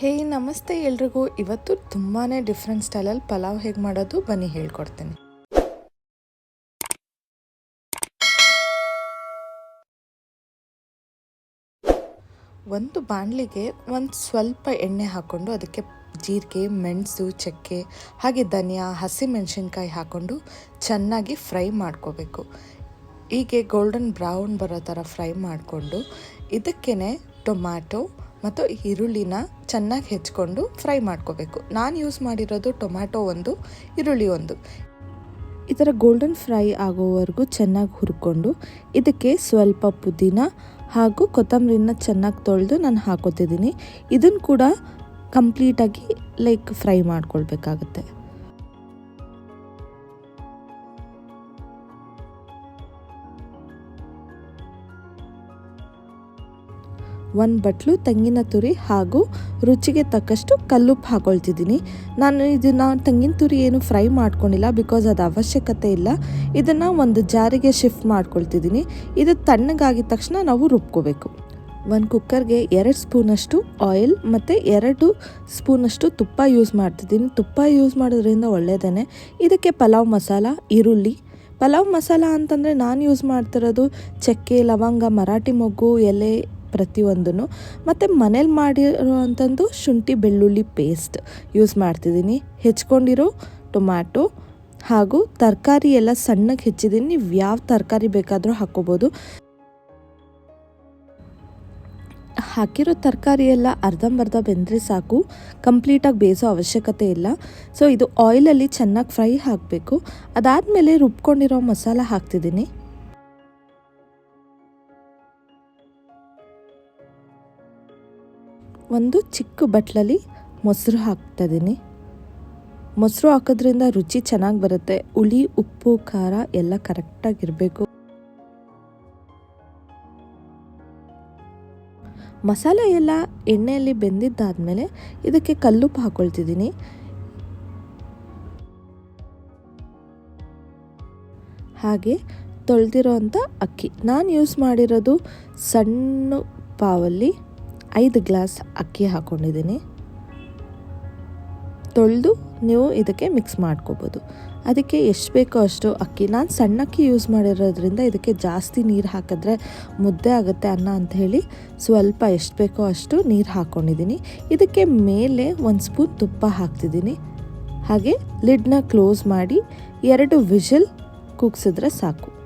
ಹೇ, ನಮಸ್ತೆ ಎಲ್ರಿಗೂ. ಇವತ್ತು ತುಂಬಾ ಡಿಫ್ರೆಂಟ್ ಸ್ಟೈಲಲ್ಲಿ ಪಲಾವ್ ಹೇಗೆ ಮಾಡೋದು ಬನ್ನಿ ಹೇಳ್ಕೊಡ್ತೀನಿ. ಒಂದು ಬಾಣಲಿಗೆ ಒಂದು ಸ್ವಲ್ಪ ಎಣ್ಣೆ ಹಾಕ್ಕೊಂಡು ಅದಕ್ಕೆ ಜೀರಿಗೆ, ಮೆಣಸು, ಚಕ್ಕೆ, ಹಾಗೆ ಧನಿಯಾ ಹಸಿಮೆಣಸಿನ್ಕಾಯಿ ಹಾಕ್ಕೊಂಡು ಚೆನ್ನಾಗಿ ಫ್ರೈ ಮಾಡ್ಕೋಬೇಕು. ಹೀಗೆ ಗೋಲ್ಡನ್ ಬ್ರೌನ್ ಬರೋ ಥರ ಫ್ರೈ ಮಾಡಿಕೊಂಡು ಇದಕ್ಕೇ ಟೊಮ್ಯಾಟೊ ಮತ್ತು ಈರುಳ್ಳಿನ ಚೆನ್ನಾಗಿ ಹೆಚ್ಕೊಂಡು ಫ್ರೈ ಮಾಡ್ಕೋಬೇಕು. ನಾನು ಯೂಸ್ ಮಾಡಿರೋದು ಟೊಮ್ಯಾಟೊ ಒಂದು, ಈರುಳ್ಳಿ ಒಂದು. ಈ ಥರ ಗೋಲ್ಡನ್ ಫ್ರೈ ಆಗೋವರೆಗೂ ಚೆನ್ನಾಗಿ ಹುರ್ಕೊಂಡು ಇದಕ್ಕೆ ಸ್ವಲ್ಪ ಪುದೀನ ಹಾಗೂ ಕೊತ್ತಂಬರಿನ ಚೆನ್ನಾಗಿ ತೊಳೆದು ನಾನು ಹಾಕೋತಿದ್ದೀನಿ ಇದನ್ನು ಕೂಡ ಕಂಪ್ಲೀಟಾಗಿ, ಲೈಕ್, ಫ್ರೈ ಮಾಡ್ಕೊಳ್ಬೇಕಾಗತ್ತೆ. ಒಂದು ಬಟ್ಲು, ತೆಂಗಿನ ತುರಿ ಹಾಗೂ ರುಚಿಗೆ ತಕ್ಕಷ್ಟು ಕಲ್ಲುಪ್ಪು ಹಾಕೊಳ್ತಿದ್ದೀನಿ. ನಾನು ಇದನ್ನು, ತೆಂಗಿನ ತುರಿ ಏನು ಫ್ರೈ ಮಾಡ್ಕೊಂಡಿಲ್ಲ ಬಿಕಾಸ್ ಅದು ಅವಶ್ಯಕತೆ ಇಲ್ಲ. ಇದನ್ನು ಒಂದು ಜಾರಿಗೆ ಶಿಫ್ಟ್ ಮಾಡ್ಕೊಳ್ತಿದ್ದೀನಿ. ಇದು ತಣ್ಣಗಾಗಿದ ತಕ್ಷಣ ನಾವು ರುಬ್ಕೋಬೇಕು. ಒಂದು ಕುಕ್ಕರ್ಗೆ ಎರಡು ಸ್ಪೂನಷ್ಟು ಆಯಿಲ್ ಮತ್ತು ಎರಡು ಸ್ಪೂನಷ್ಟು ತುಪ್ಪ ಯೂಸ್ ಮಾಡ್ತಿದ್ದೀನಿ. ತುಪ್ಪ ಯೂಸ್ ಮಾಡೋದ್ರಿಂದ ಒಳ್ಳೆಯದೇ ಇದಕ್ಕೆ ಪಲಾವ್ ಮಸಾಲ, ಈರುಳ್ಳಿ. ಪಲಾವ್ ಮಸಾಲ ಅಂತಂದರೆ ನಾನು ಯೂಸ್ ಮಾಡ್ತಿರೋದು ಚಕ್ಕೆ, ಲವಂಗ, ಮರಾಠಿ ಮೊಗ್ಗು, ಎಲೆ ಪ್ರತಿಯೊಂದೂ ಮತ್ತು ಮನೇಲಿ ಮಾಡಿರೋವಂಥದ್ದು ಶುಂಠಿ ಬೆಳ್ಳುಳ್ಳಿ ಪೇಸ್ಟ್ ಯೂಸ್ ಮಾಡ್ತಿದ್ದೀನಿ. ಹೆಚ್ಕೊಂಡಿರೋ ಟೊಮ್ಯಾಟೊ ಹಾಗೂ ತರಕಾರಿ ಎಲ್ಲ ಸಣ್ಣಗೆ ಹೆಚ್ಚಿದ್ದೀನಿ. ನೀವು ಯಾವ ತರಕಾರಿ ಬೇಕಾದರೂ ಹಾಕ್ಕೋಬೋದು. ಹಾಕಿರೋ ತರಕಾರಿ ಎಲ್ಲ ಅರ್ಧಂಬರ್ಧ ಬೆಂದರೆ ಸಾಕು. ಕಂಪ್ಲೀಟಾಗಿ ಬೇಯಿಸೋ ಅವಶ್ಯಕತೆ ಇಲ್ಲ. ಸೊ, ಇದು ಆಯಿಲಲ್ಲಿ ಚೆನ್ನಾಗಿ ಫ್ರೈ ಹಾಕಬೇಕು. ಅದಾದಮೇಲೆ ರುಬ್ಕೊಂಡಿರೋ ಮಸಾಲ ಹಾಕ್ತಿದ್ದೀನಿ. ಒಂದು ಚಿಕ್ಕ ಬಟ್ಲಲ್ಲಿ ಮೊಸರು ಹಾಕ್ತಾಯಿದ್ದೀನಿ. ಮೊಸರು ಹಾಕೋದ್ರಿಂದ ರುಚಿ ಚೆನ್ನಾಗಿ ಬರುತ್ತೆ. ಹುಳಿ, ಉಪ್ಪು, ಖಾರ ಎಲ್ಲ ಕರೆಕ್ಟಾಗಿರಬೇಕು ಮಸಾಲೆ ಎಲ್ಲ ಎಣ್ಣೆಯಲ್ಲಿ ಬೆಂದಿದ್ದಾದಮೇಲೆ ಇದಕ್ಕೆ ಕಲ್ಲುಪ್ಪು ಹಾಕ್ಕೊಳ್ತಿದ್ದೀನಿ ಹಾಗೆ ತೊಳೆದಿರೋ ಅಂಥ ಅಕ್ಕಿ. ನಾನು ಯೂಸ್ ಮಾಡಿರೋದು ಸಣ್ಣ ಪಾವಲ್ಲಿ ಐದು ಗ್ಲಾಸ್ ಅಕ್ಕಿ ಹಾಕ್ಕೊಂಡಿದ್ದೀನಿ ತೊಳೆದು ನೀವು ಇದಕ್ಕೆ ಮಿಕ್ಸ್ ಮಾಡ್ಕೋಬೋದು. ಅದಕ್ಕೆ ಎಷ್ಟು ಬೇಕೋ ಅಷ್ಟು ಅಕ್ಕಿ. ನಾನು ಸಣ್ಣ ಅಕ್ಕಿ ಯೂಸ್ ಮಾಡಿರೋದ್ರಿಂದ ಇದಕ್ಕೆ ಜಾಸ್ತಿ ನೀರು ಹಾಕಿದ್ರೆ ಮುದ್ದೆ ಆಗುತ್ತೆ ಅನ್ನ ಅಂತ ಹೇಳಿ ಸ್ವಲ್ಪ ಎಷ್ಟು ಬೇಕೋ ಅಷ್ಟು ನೀರು ಹಾಕ್ಕೊಂಡಿದ್ದೀನಿ ಇದಕ್ಕೆ ಮೇಲೆ ಒಂದು ಸ್ಪೂನ್ ತುಪ್ಪ ಹಾಕ್ತಿದ್ದೀನಿ. ಹಾಗೆ ಲಿಡ್ನ ಕ್ಲೋಸ್ ಮಾಡಿ ಎರಡು ವಿಷಲ್ ಕುಗ್ಸಿದ್ರೆ ಸಾಕು.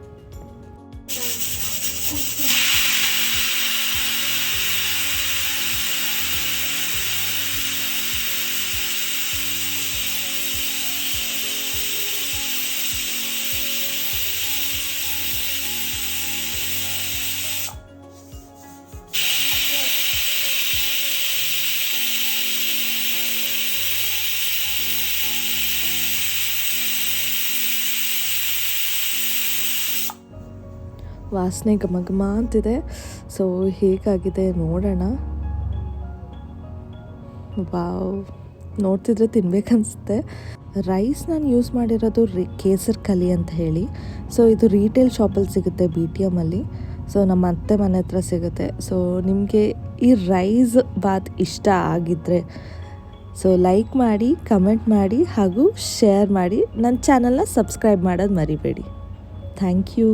ವಾಸನೆ ಘಮ ಅಂತಿದೆ. ಸೊ ಹೇಗಾಗಿದೆ ನೋಡೋಣ. ವಾವ್. ನೋಡ್ತಿದ್ರೆ ತಿನ್ಬೇಕನ್ಸುತ್ತೆ. ರೈಸ್ ನಾನು ಯೂಸ್ ಮಾಡಿರೋದು ರಿ, ಕೇಸರ್ ಕಲಿ ಅಂತ ಹೇಳಿ. ಸೊ ಇದು ರೀಟೇಲ್ ಶಾಪಲ್ಲಿ ಸಿಗುತ್ತೆ ಬಿ ಟಿ ಎಮ್ಮಲ್ಲಿ ಸೊ ನಮ್ಮ ಅತ್ತೆ ಮನೆ ಹತ್ರ ಸಿಗುತ್ತೆ. ಸೊ ನಿಮಗೆ ಈ ರೈಸ್ ಬಾತ್ ಇಷ್ಟ ಆಗಿದ್ದರೆ ಸೊ ಲೈಕ್ ಮಾಡಿ ಕಮೆಂಟ್ ಮಾಡಿ, ಹಾಗೂ ಶೇರ್ ಮಾಡಿ. ನನ್ನ ಚಾನಲ್ನ ಸಬ್ಸ್ಕ್ರೈಬ್ ಮಾಡೋದು ಮರಿಬೇಡಿ. Thank you